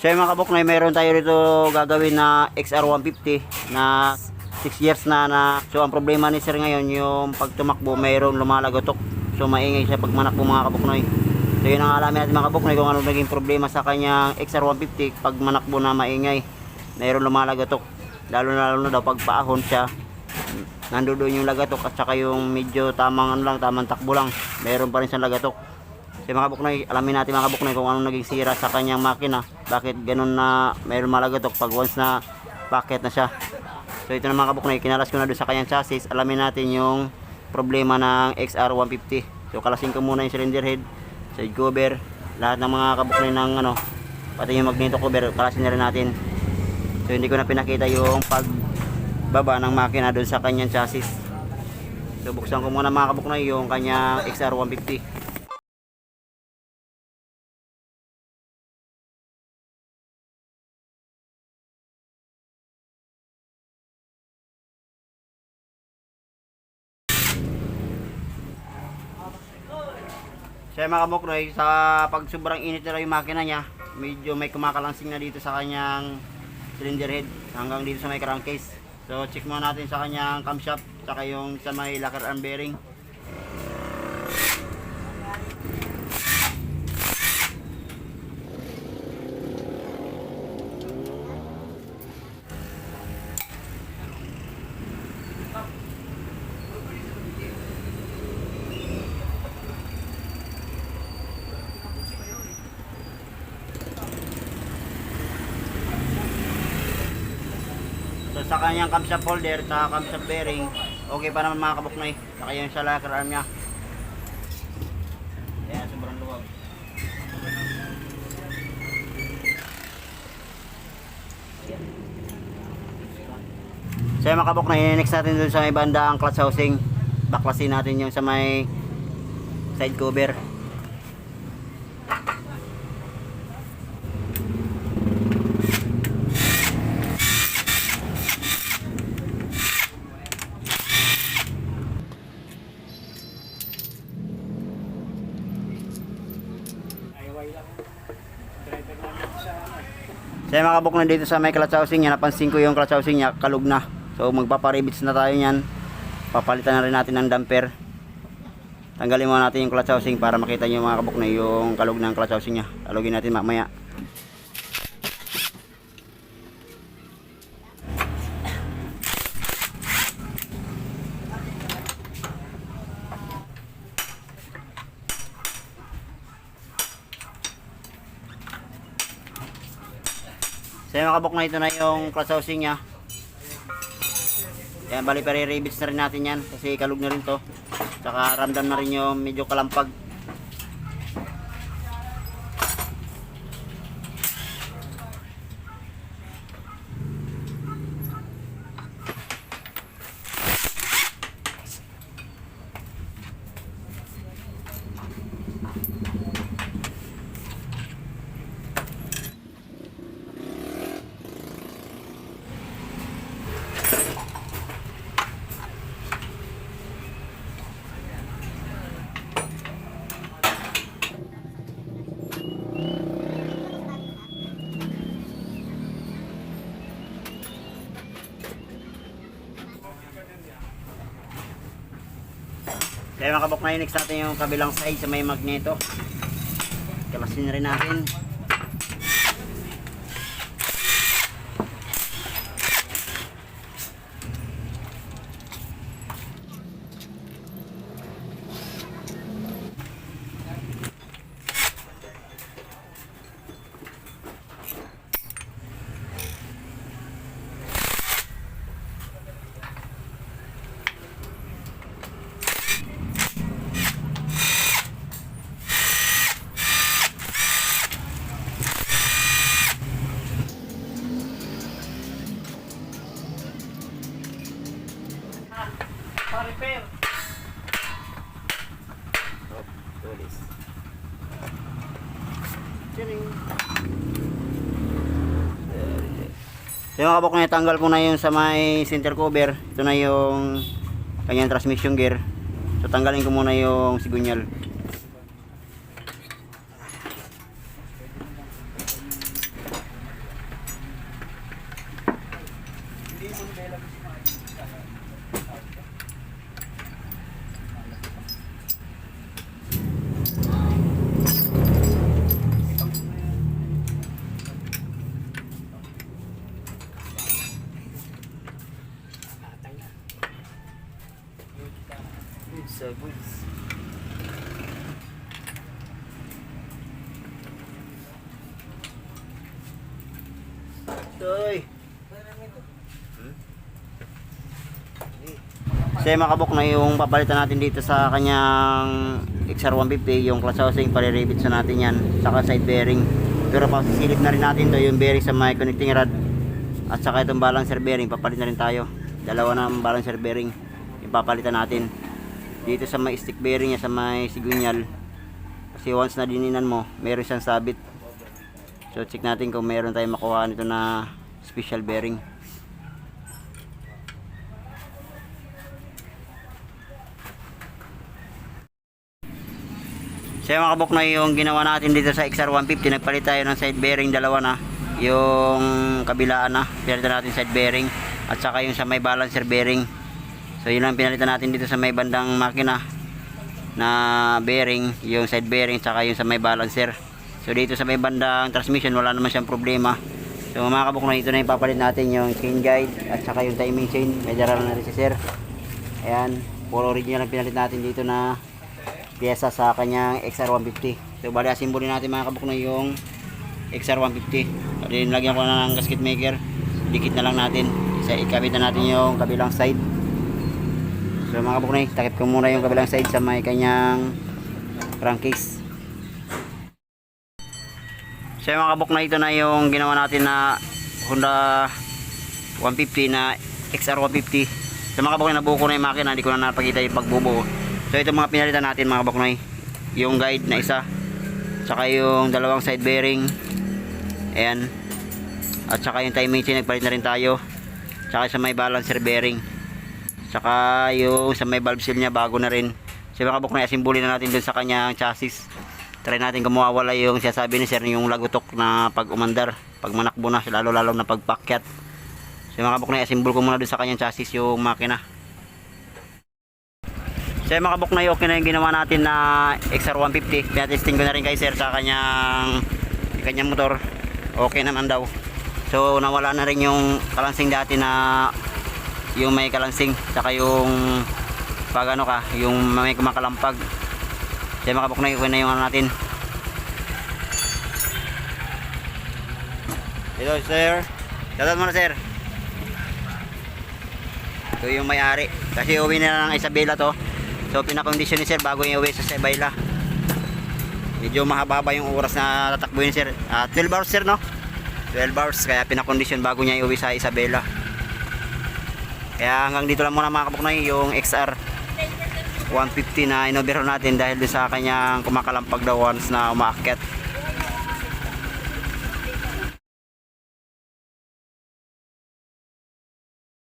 So yung mga kabuknoy, mayroon tayo rito gagawin na XR150 na 6 years na na. So ang problema ni sir ngayon yung pag tumakbo mayroon lumalagotok. So maingay siya pag manakbo mga kabuknoy so yun ang alamin natin mga kabuknoy kung ano naging problema sa kanyang XR150 pag manakbo na maingay. Mayroon lumalagotok. Lalo na lalo na daw pag paahon siya. Nandoon yung lagatok at saka yung medyo tamang ano lang tamang takbo lang. Mayroon pa rin siyang lagatok So mga kabuknoy, alamin natin mga kabuknoy kung ano naging sira sa kanyang makina. Bakit ganun na mayroon malagatok pag once na packet na siya. So ito na mga kabuknoy, kinalas ko na doon sa kanyang chassis. Alamin natin yung problema ng XR150. So kalasin ko muna yung cylinder head, side cover, lahat ng mga kabuknoy ng ano, pati yung magneto cover, kalasin na rin natin. So hindi ko na pinakita yung pagbaba ng makina doon sa kanyang chassis. So buksan ko muna mga kabuknoy yung kanyang XR150. Siya mga kabuknoy, sa pag sobrang init na yung makina niya, medyo may kumakalansing na dito sa kanyang cylinder head hanggang dito sa may crankcase. So check muna natin sa kanyang camshaft, saka yung sa may lacquer arm bearing. Sa kanyang camshaft holder, sa camshaft bearing, okay pa naman mga kabuknoy. Saka yung sa lacquer arm niya. Ayan, sobrang luwag. So yung mga kabuknoy, next natin dun sa may banda ang clutch housing. Baklasin natin yung sa may side cover. Yung mga kabuk na dito sa may clutch housing niya, napansin ko yung clutch housing niya, kalug na. So magpaparibits na tayo niyan. Papalitan na rin natin ng damper. Tanggalin muna natin yung clutch housing para makita niyo mga kabuk na yung kalug ng clutch housing niya. Alugin natin mamaya. So yung mga kabuk na ito na yung clutch housing niya. Yan, bali pa rebits na rin natin yan kasi kalug na rin to. Tsaka ramdam na rin yung medyo kalampag. Kaya mga kabuk na yun, next natin yung kabilang side sa may magneto. Kalasin rin natin. Pa-repair. Oh, tulis. So yung kabok na tanggal ko na yung sa may center cover. Ito na yung kanyang transmission gear. So tanggalin ko muna yung sigunyal. Uh, goods. Toy. Kasi makabok na yung papalitan natin dito sa kanyang XR150 yung clutch housing pariribit sa natin yan saka side bearing. Pero pasisilip na rin natin to yung bearing sa may connecting rod. At saka itong balancer bearing papalit na rin tayo. Dalawa na ang balancer bearing yung papalitan natin dito sa may stick bearing niya sa may sigunyal. Kasi once na dininan mo meron siyang sabit. So check natin kung meron tayong makuha nito na special bearing. So yung mga kabok na yung ginawa natin dito sa XR150 Nagpalit tayo ng side bearing dalawa na. Yung kabilaan na Pinalitan natin side bearing. At saka yung sa may balancer bearing So yun lang pinalitan natin dito sa may bandang makina Na bearing Yung side bearing Saka yung sa may balancer So dito sa may bandang transmission Wala naman siyang problema So mga kabok na ito na yung papalit natin Yung chain guide At saka yung timing chain May daral na rin si sir Ayan Full original ang pinalit natin dito na pyesa sa kanyang XR150. So bali asimbolin natin mga kabuk na yung XR150. Bali lagyan ko na ng gasket maker. Dikit na lang natin. Isa ikabit na natin yung kabilang side. So mga kabuk na takip ko muna yung kabilang side sa may kanyang crankcase. So mga kabuk na ito na yung ginawa natin na Honda 150 na XR150. So mga kabuk na nabuo ko na yung makina. Hindi ko na napakita yung pagbubuo. So ito mga pinalitan natin mga kabuknoy. Yung guide na isa. Tsaka yung dalawang side bearing. Ayan. At saka yung timing chain nagpalit na rin tayo. Tsaka sa may balancer bearing. Tsaka yung sa may valve seal niya bago na rin. So mga kabuknoy asimbulin na natin dun sa kanyang chassis. Try natin kung mawawala yung sinasabi ni sir yung lagutok na pag umandar. Pag manakbo na lalo lalo na pagpakyat. So mga kabuknoy asimbol ko muna dun sa kanyang chassis yung makina. So mga kabuk na okay na yung ginawa natin na XR150. Pinatesting ko na rin kay sir sa kanyang kanyang motor. Okay naman daw. So nawala na rin yung kalansing dati na yung may kalansing saka yung pag ano ka, yung may kumakalampag. So yung mga kabuk na okay na yung ano natin. Hello sir. Shoutout muna sir. Ito yung may-ari. Kasi uwi na ng Isabela to. So pinakondisyon ni sir bago yung uwi sa Sebayla. Medyo mahaba yung oras na tatakbuhin ni sir. Ah, 12 hours sir no? 12 hours kaya pinakondisyon bago niya iuwi sa Isabela. Kaya hanggang dito lang muna mga kabuknoy yung XR 150 na inobero natin dahil sa kanyang kumakalampag daw once na umaakyat.